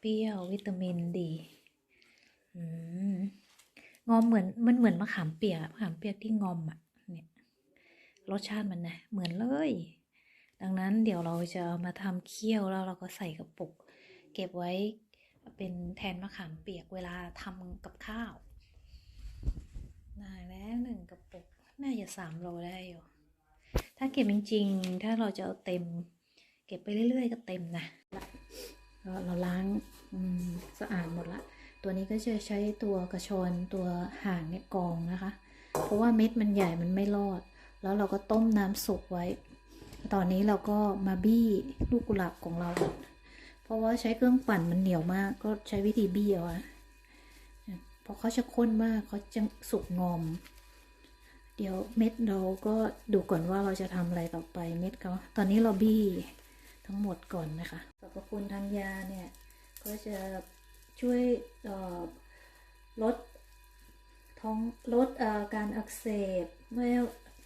เปรี้ยววิตามินดีงอมเหมือนมันเหมือนมะขามเปียกมะขามเปียกที่งอมอะเนี่ยรสชาติมันนะเหมือนเลย ดังนั้นเดี๋ยวเราจะมาทำเคี่ยวแล้วเราก็ใส่กระปุก เก็บไว้เป็นแทนมะขามเปียกเวลาทำกับข้าวได้แล้วหนึ่งกระปุกน่าจะสามโลได้อยู่ถ้าเก็บจริงๆ ถ้าเราจะเอาเต็ม เก็บไปเรื่อยๆ ก็เต็มนะาเราล้างสะอาดหมดละ ตัวนี้ก็จะใช้ตัวกระชอนตัวห่างเนี่ยกรองนะคะ เพราะว่าเม็ดมันใหญ่มันไม่รอด แล้วเราก็ต้มน้ำสุกไว้ ตอนนี้เราก็มาบี้ลูกกุหลาบของเรา เพราะว่าใช้เครื่องปั่นมันเหนียวมาก ก็ใช้วิธีบี้เอาอะเพราะเขาจะข้นมากเขาจะสุกงอม เดี๋ยวเม็ดเราก็ดูก่อนว่าเราจะทำอะไรต่อไปเม็ดเขาตอนนี้เราบี้ ทั้งหมดก่อนนะคะสรรพคุณทางยาเนี่ย ก็จะช่วยลดท้องลดการอักเสบไม่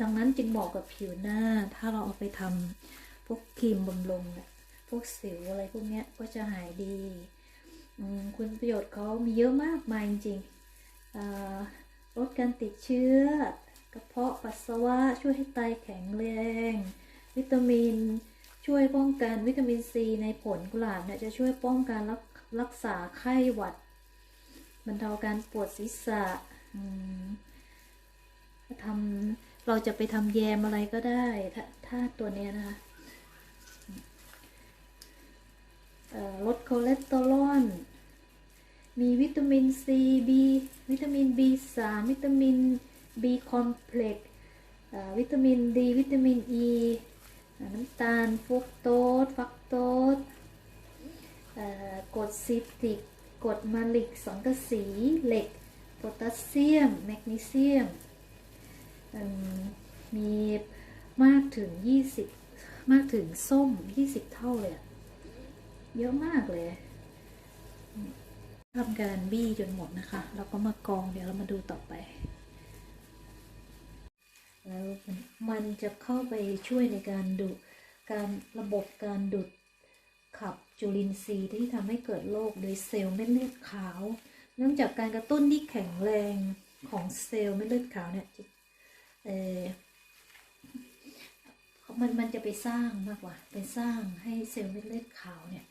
ดังนั้นจึงเหมาะกับผิวหน้า ถ้าเราเอาไปทำพวกครีมบำรุงเนี่ยพวกสิวอะไรพวกเนี้ยก็จะหายดีคุณประโยชน์เขามีเยอะมากมายจริงลดการติดเชื้อกระเพาะปัสสาวะช่วยให้ไตแข็งแรง วิตามิน ช่วยป้องกันวิตามินซีในผลกุหลาบเนี่ยจะช่วยป้องกันรักรักษาไข้หวัดบรรเทาการปวดศีรษะทำเราจะไปทำแยมอะไรก็ได้ถ้าถ้าตัวเนี้ยนะคะลดคอเลสเตอรอลมีวิตามินซีบีวิตามิน B3 วิตามิน B คอมเพล็กซ์วิตามินดีวิตามิน E อ่า น้ำตาลฟุกโตสฟักโตสกรดซิติกกรดมาลิกสังกะสีเหล็กโพแทสเซียม แมกนีเซียม มีมากถึง 20 มากถึงส้ม 20 เท่าเลยเยอะมากเลยทำการบี้จนหมดนะคะ แล้วก็มากรองเดี๋ยวเรามาดูต่อไป แล้วมันจะเข้าไปช่วยในการดูดการระบบการดูดขับจุลินทรีย์ที่ทำให้เกิดโรคโดยเซลล์เม็ดเลือดขาว เนื่องจากการกระตุ้นที่แข็งแรงของเซลล์เม็ดเลือดขาวเนี่ยจะเออมันมันจะไปสร้างมากกว่าไปสร้างให้เซลล์เม็ดเลือดขาวเนี่ย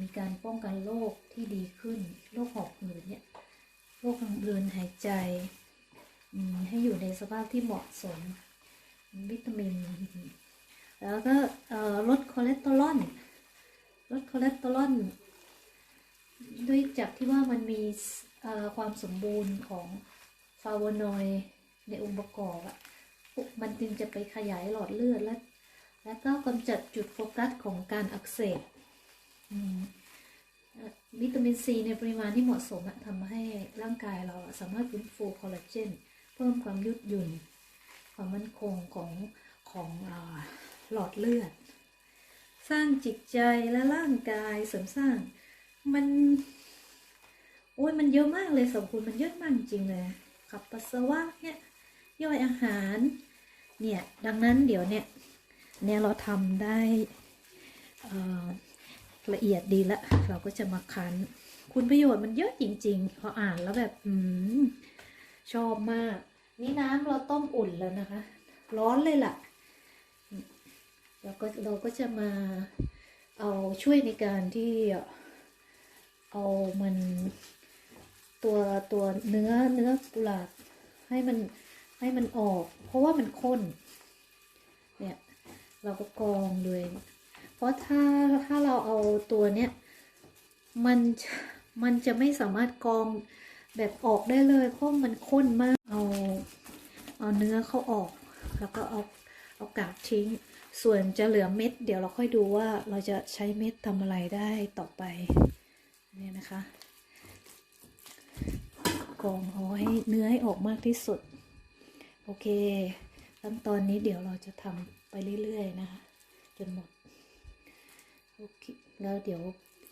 มีการป้องกันโรคที่ดีขึ้นโรคหอบหืดเนี่ยโรคทางเดินหายใจ ให้อยู่ในสภาพที่เหมาะสม วิตามิน แล้วก็ลดคอเลสเตอรอลลดคอเลสเตอรอลด้วยจากที่ว่ามันมีความสมบูรณ์ของฟาโวนอยด์ในองค์ประกอบอะมันจึงจะไปขยายหลอดเลือด และแล้วก็กำจัดจุดโฟกัสของการอักเสบวิตามินซีในปริมาณที่เหมาะสมทำให้ร่างกายเราสามารถฟื้นฟูคอลลาเจน เพิ่มความยืดหยุ่น ความมั่นคงของของอหลอดเลือด สร้างจิตใจและร่างกายเสริมสร้างมันโอ้ยมันเยอะมากเลยสมคุณมันเยอะมากจริงเลยขับปัสสาวะเนี่ยย่อยอาหารเนี่ยดังนั้นเดี๋ยวเนี่ยเนี่ยเราทำได้ละเอียดดีละเราก็จะมาคั้น คุณประโยชน์มันเยอะจริงๆพออ่านแล้วแบบ อืม ชอบมาก นี่น้ำเราต้มอุ่นแล้วนะคะ ร้อนเลยล่ะแล้วก็เราก็จะมาเอาช่วยในการที่เอามันตัวตัวเนื้อเนื้อกุหลาบให้มันให้มันออก เพราะว่ามันข้นเนี่ยเราก็กรองเลยเพราะถ้าถ้าเราเอาตัวเนี้ยมันมันจะไม่สามารถกรอง แบบออกได้เลยเพราะมันข้นมากเอาเอาเนื้อเขาออก แล้วก็เอาเอากากทิ้ง ส่วนจะเหลือเม็ด เดี๋ยวเราค่อยดูว่าเราจะใช้เม็ดทำอะไรได้ต่อไปเนี่ยนะคะกองเอาให้เนื้อให้ออกมากที่สุด โอเคขั้นตอนนี้เดี๋ยวเราจะทำไปเรื่อยๆนะคะจนหมดโอเคแล้วเดี๋ยว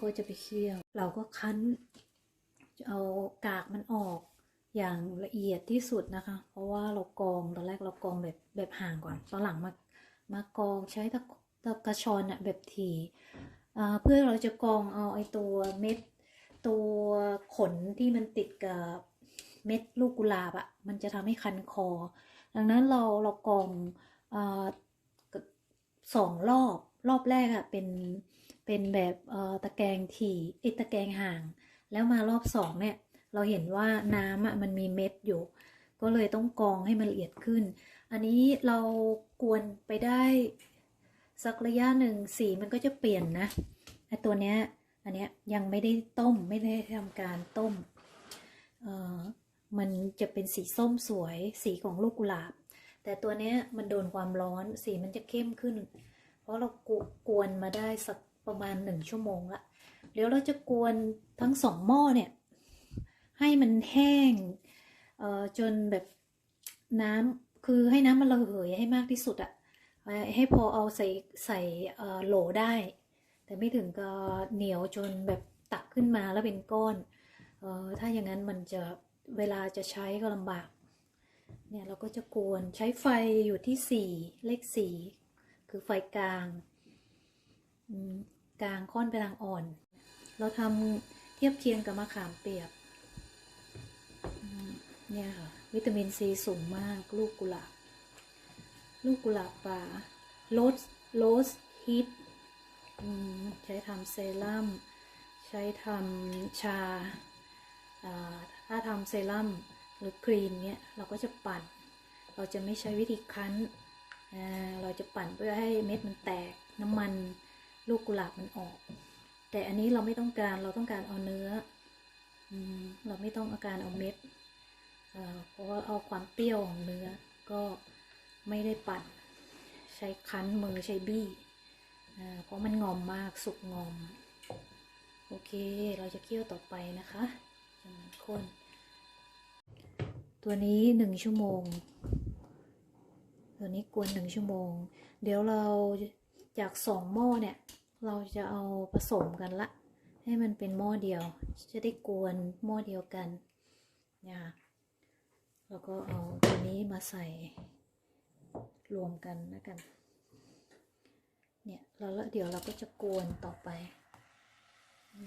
ก็จะไปเคี่ยว เราก็คั้น เอากากมันออกอย่างละเอียดที่สุดนะคะ เพราะว่าเรากรองตอนแรกเรากรองแบบแบบห่างก่อนตอนหลังมามากรองใช้ตะตะกระชอนอะแบบถีเพื่อเราจะกรองเอาไอตัวเม็ด ตัวขนที่มันติดกับเม็ดลูกกุหลาบอะ่ะมันจะทำให้คันคอ ดังนั้นเราเรากรองอสองรอบรอบแรกอะ่ะเป็นเป็นแบบตะแกรงถี่ไอตะแกรงห่าง แล้วมารอบสองเนี่ยเราเห็นว่าน้ำอะมันมีเม็ดอยู่ ก็เลยต้องกรองให้มันละเอียดขึ้น อันนี้เรากวนไปได้สักระยะหนึ่งสีมันก็จะเปลี่ยนนะไอตัวเนี้ยอันเนี้ยยังไม่ได้ต้มไม่ได้ทำการต้มเอ่อมันจะเป็นสีส้มสวยสีของลูกกุหลาบ แต่ตัวเนี้ยมันโดนความร้อนสีมันจะเข้มขึ้น เพราะเรากวนมาได้สักประมาณหนึ่งชั่วโมงละ เดี๋ยวเราจะกวนทั้งสองหม้อเนี่ย ให้มันแห้งเอ่อจนแบบน้ำคือให้น้ำมันระเหยให้มากที่สุดอะให้พอเอาใส่ใส่โหลได้ แต่ไม่ถึงกับเหนียวจนแบบตักขึ้นมาแล้วเป็นก้อนเอ่อถ้าอย่างนั้นมันจะเวลาจะใช้ก็ลำบาก เนี่ยเราก็จะกวนใช้ไฟอยู่ที่สี่เลขสี่คือไฟกลางกลางค่อนไปทางอ่อน เราทำเทียบเคียงกับมะขามเปียกเนี่ยค่ะ วิตามินซีสูงมากลูกกุหลาบลูกกุหลาบป่าโรสโรสฮิตใช้ทำเซรั่มใช้ทำชาาถ้าทำเซรั่มหรือครีมเนี่ยเราก็จะปั่น เราจะไม่ใช้วิธีคั้น เราจะปั่นเพื่อให้เม็ดมันแตกน้ำมันลูกกุหลาบมันออก แต่อันนี้เราไม่ต้องการเราต้องการเอาเนื้ออเราไม่ต้องอาการเอาเม็ดเพราะว่าเอาความเปรี้ยวของเนื้อ ก็ไม่ได้ปั่น ใช้คั้นมือใช้บี้เพราะมันงอมมากสุกงอม โอเคเราจะเคี่ยวต่อไปนะคะจนมันข้น ตัวนี้หนึ่งชั่วโมง ตัวนี้กวนหนึ่งชั่วโมง เดี๋ยวเราจากสองหม้อเนี่ย เราจะเอาผสมกันละ ให้มันเป็นหม้อเดียว จะได้กวนหม้อเดียวกันนะคะแล้วก็เอาตัวนี้มาใส่รวมกันแล้วกัน เนี่ยแล้วแล้วเดี๋ยวเราก็จะกวนต่อไปอ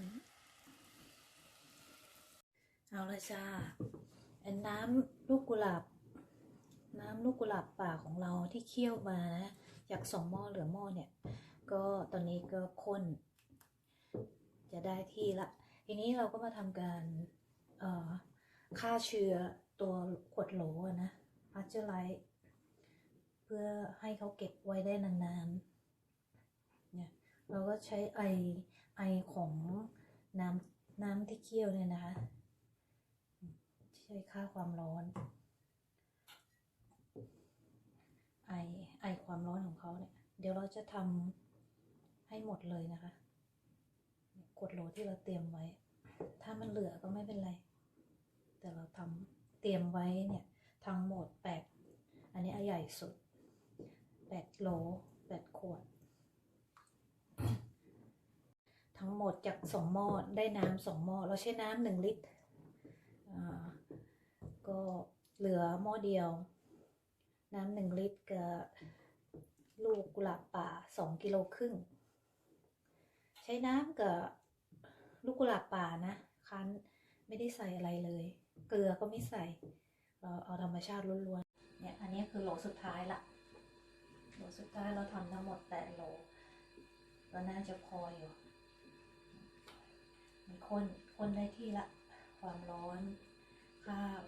เอาละจ้าอันน้ำลูกกุหลาบ น้ำลูกกุหลาบป่าของเราที่เคี่ยวมานะจากสองหม้อเหลือหม้อเนี่ย ก็ตอนนี้ก็ข้น จะได้ที่ละ ทีนี้เราก็มาทำการฆ่าเชื้อตัวขวดโหลนะพัชเจอร์ไลท์เพื่อให้เขาเก็บไว้ได้นานๆเนี่ยเราก็ใช้ไอไอของน้ำน้ำที่เคี่ยวเนี่ยนะคะ ใช้ค่าความร้อน ไอไอความร้อนของเขาเนี่ย เดี๋ยวเราจะทำ ให้หมดเลยนะคะขวดโหลที่เราเตรียมไว้ ถ้ามันเหลือก็ไม่เป็นไร แต่เราทำเตรียมไว้เนี่ย ทั้งหมดแปดอันนี้อันใหญ่สุดแปดโหลแปดขวด ทั้งหมดจากสองหม้อได้น้ำสองหม้อเราใช้น้ำหนึ่งลิตรอ่าก็เหลือหม้อเดียว น้ำหนึ่งลิตรกับลูกกุหลาบป่าสองกิโลครึ่ง ใช้น้ำกับลูกกุหลาบป่านะคั้นไม่ได้ใส่อะไรเลย เกลือก็ไม่ใส่ เราเอาธรรมชาติล้วนๆ เนี่ย อันนี้คือโหลสุดท้ายละโหลสุดท้ายเราทำทั้งหมดแปดโหลก็น่าจะพออยู่ มันข้นข้นได้ที่ละ ความร้อนข้าว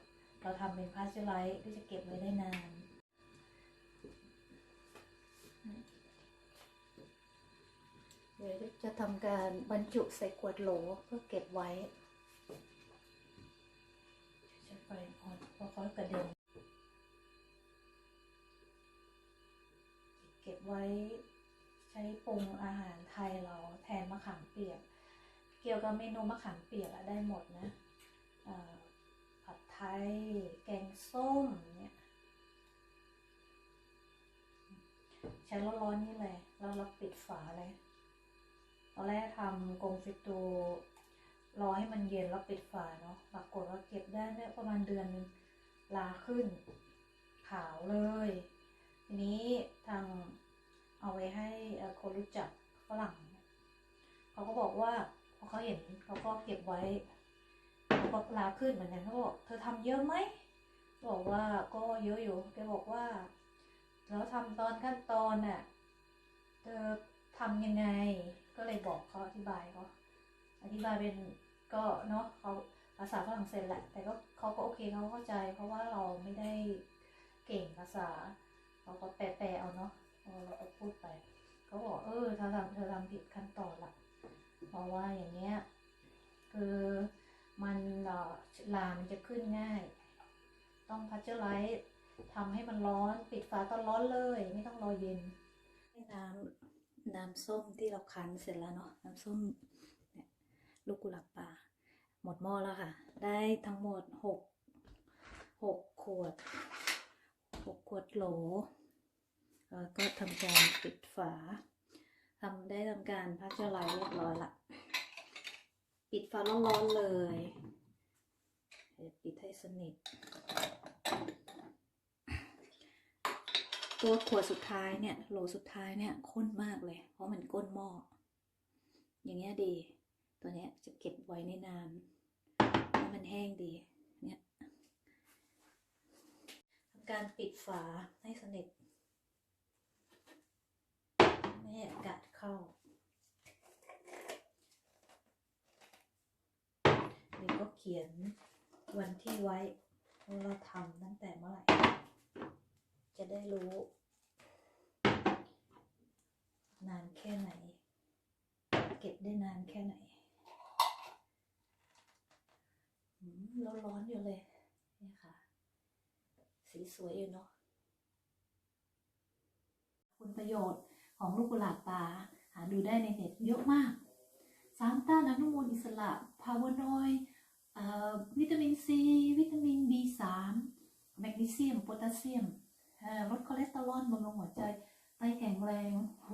เราทำเป็นพาสเจอไลท์ที่จะเก็บไว้ได้นาน เดี๋ยว จะทำการบรรจุใส่ขวดโหลเพื่อเก็บไว้ใช้ไฟอ่อนเพราะเขากระเด็นเก็บไว้ใช้ปรุงอาหารไทยเราแทนมะขามเปียก เกี่ยวกับเมนูมะขามเปียกอะได้หมดนะผัดไทย แกงส้มเนี่ยใช้ร้อนๆนี่เลยแล้วเราปิดฝาเลย ตอนแรกทำกงฟิตูรอให้มันเย็นแล้วปิดฝาเนาะปรากฏว่าเก็บได้เนี่ยประมาณเดือนนึงลาขึ้น ขาวเลย ทีนี้ทางเอาไว้ให้คนรู้จักฝรั่งเขาก็บอกว่าพอเขาเห็นเขาก็เก็บไว้เขาก็ลาขึ้นเหมือนกันเขาบอกเธอทำเยอะไหมบอกว่าก็เยอะอยู่แกบอกว่าแล้วทำตอนขั้นตอนน่ะเธอทำยังไง ก็เลยบอกเขาอธิบายเขาอธิบายเป็นก็เนาะเขาภาษาฝรั่งเศสแหละ แต่ก็เขาก็โอเคเขาเข้าใจ เพราะว่าเราไม่ได้เก่งภาษา เราก็แปลๆเอาเนาะเราก็พูดไปเขาบอกเออเธอทำเธอทำผิดขั้นตอนละเพราะว่าอย่างเงี้ยคือมันลามันจะขึ้นง่าย ต้องพัชเจอร์ไลท์ทำให้มันร้อน ปิดฝาตอนร้อนเลย ไม่ต้องรอเย็นน้ำ น้ำส้มที่เราคั้นเสร็จแล้วเนาะน้ำส้มเนี่ยลูกกุหลาบป่า หมดหม้อแล้วค่ะ ได้ทั้งหมดหกหกขวดหกขวดโหลแล้วก็ทำการปิดฝาทำได้ทำการพักเจอไลท์เรียบร้อยละปิดฝาร้อนๆเลย ปิดให้สนิท ตัวขวดสุดท้ายเนี่ยโหลสุดท้ายเนี่ยข้นมากเลย เพราะมันก้นหม้ออย่างเงี้ยดี ตัวเนี้ยจะเก็บไว้ในนานเพรามันแห้งดีเนี่ยทำการปิดฝาให้สนิทไม่ให้อากาศเข้าเดี๋ยวก็เขียนวันที่ไว้ว่าเราทำตั้งแต่เมื่อไหร่ จะได้รู้ นานแค่ไหน เก็บได้นานแค่ไหนร้อนร้อนอยู่เลยนี่ค่ะ สีสวยอยู่เนาะคุณประโยชน์ของลูกกุหลาบป่าหาดูได้ในเน็ตเยอะมาก สารต้านอนุมูลอิสระพาวานอยด์เอ่อวิตามินซี วิตามิน B3 แมกนีเซียม โพแทสเซียม ลดคอเลสเตอรอลบำรุงหัวใจไตแข็งแรงโห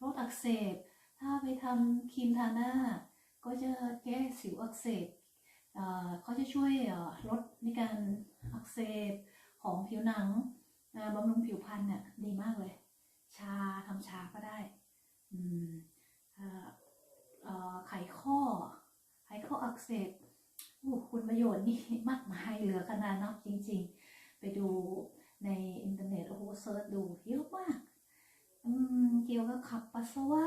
ลดอักเสบ ถ้าไปทำครีมทาหน้า ก็จะแก้สิวอักเสบเขาจะช่วยลดในการอักเสบของผิวหนังบำรุงผิวพรรณเนี่ยดีมากเลย ชาทำชาก็ได้ไขข้อ ไขข้ออักเสบคุณประโยชน์นี่มากมายเหลือขนาดนับจริง ๆ ไปดู ในอินเทอร์เน็ตโอ้โหเซิร์ชดูเยอะมากเกี่ยวกับขับปัสสาวะ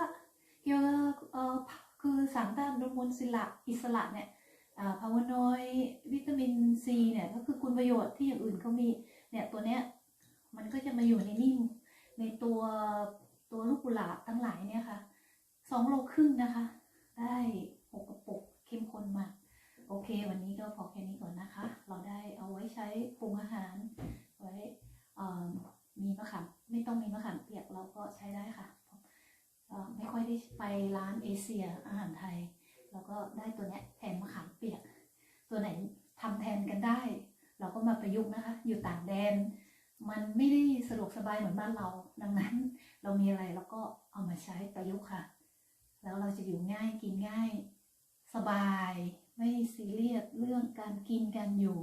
เกี่ยวกับเออคือสารต้านอนุมูลอิสระอิสระเนี่ยอ่าพาวานอยวิตามินซีเนี่ยก็คือคุณประโยชน์ที่อย่างอื่นเขามีเนี่ยตัวเนี้ยมันก็จะมาอยู่ในนิ่มในตัวตัวลูกกุหลาบทั้งหลายเนี่ยค่ะสองโลครึ่งนะคะ ได้หกกระปุกเข้มข้นมาก โอเค วันนี้ก็พอแค่นี้ก่อนนะคะ เราได้เอาไว้ใช้ปรุงอาหาร ไว้มีมะขามไม่ต้องมีมะขามเปียกเราก็ใช้ได้ค่ะไม่ค่อยได้ไปร้านเอเชียอาหารไทย เราก็ได้ตัวเนี้ยแทนมะขามเปียก ตัวไหนทำแทนกันได้ เราก็มาประยุกต์นะคะ อยู่ต่างแดน มันไม่ได้สะดวกสบายเหมือนบ้านเรา ดังนั้นเรามีอะไรเราก็เอามาใช้ประยุกต์ค่ะ แล้วเราจะอยู่ง่ายกินง่ายสบาย ไม่ซีเรียสเรื่องการกินการอยู่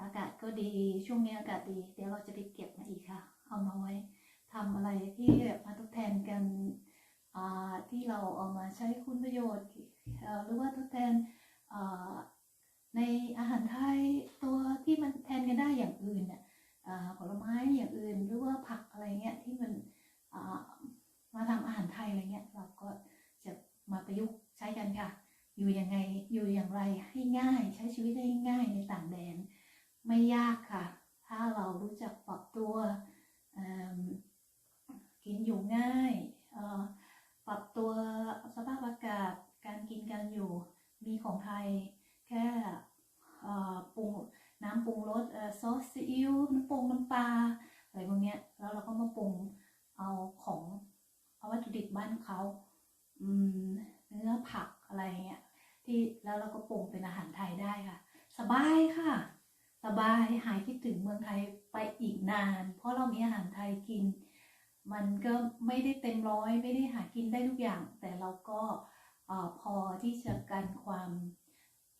อากาศก็ดีช่วงนี้อากาศดี เดี๋ยวเราจะไปเก็บมาอีกค่ะ เอามาไว้ทำอะไรที่แบบมาทดแทนกันที่เราเอามาใช้คุณประโยชน์หรือว่าทดแทนในอาหารไทยตัวที่มันแทนกันได้อย่างอื่นเนี่ยผลไม้อย่างอื่นหรือว่าผักอะไรเงี้ยที่มันมาทำอาหารไทยอะไรเงี้ยเราก็จะมาประยุกต์ใช้กันค่ะ อยู่ยังไงอยู่อย่างไรให้ง่ายใช้ชีวิตได้ง่ายในต่างแดน ไม่ยากค่ะ ถ้าเรารู้จักปรับตัวกินอยู่ง่าย ปรับตัวสภาพอากาศการกินการอยู่มีของไทยแค่ปรุงน้ำปรุงรสซอสซีอิ๊วน้ำปรุงน้ำปลาอะไรพวกเนี้ยแล้วเราก็มาปรุงเอาของเอาวัตถุดิบบ้านเขาเนื้อผักอะไรเงี้ยที่แล้วเราก็ปรุงเป็นอาหารไทยได้ค่ะ สบายค่ะ บายหายคิดถึงเมืองไทยไปอีกนาน เพราะเรามีอาหารไทยกิน มันก็ไม่ได้เต็มร้อยไม่ได้หากินได้ทุกอย่าง แต่เราก็พอที่จะกันความ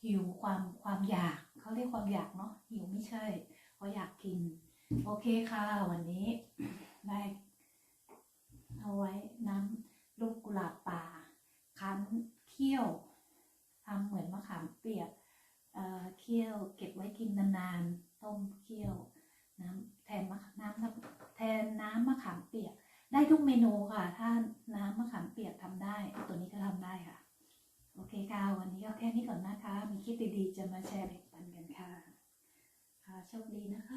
หิวความความอยากเขาเรียกความอยากเนาะหิวไม่ใช่เพราะอยากกิน โอเคค่ะ วันนี้ได้เอาไว้น้ำลูกกุหลาบป่าคั้นเคี่ยวทำเหมือนมะขามเปียก เคี่ยวเก็บไว้กินนานๆ ต้มเคี่ยวน้ำแทนมะน้ำแทนน้ำมะขามเปียก ได้ทุกเมนูค่ะ ถ้าน้ำมะขามเปียกทำได้ ตัวนี้ก็ทำได้ค่ะ โอเคค่ะ วันนี้ก็แค่นี้ก่อนนะคะ มีคลิปดีๆ จะมาแชร์แบ่งปันกันค่ะ ค่ะโชคดีนะคะ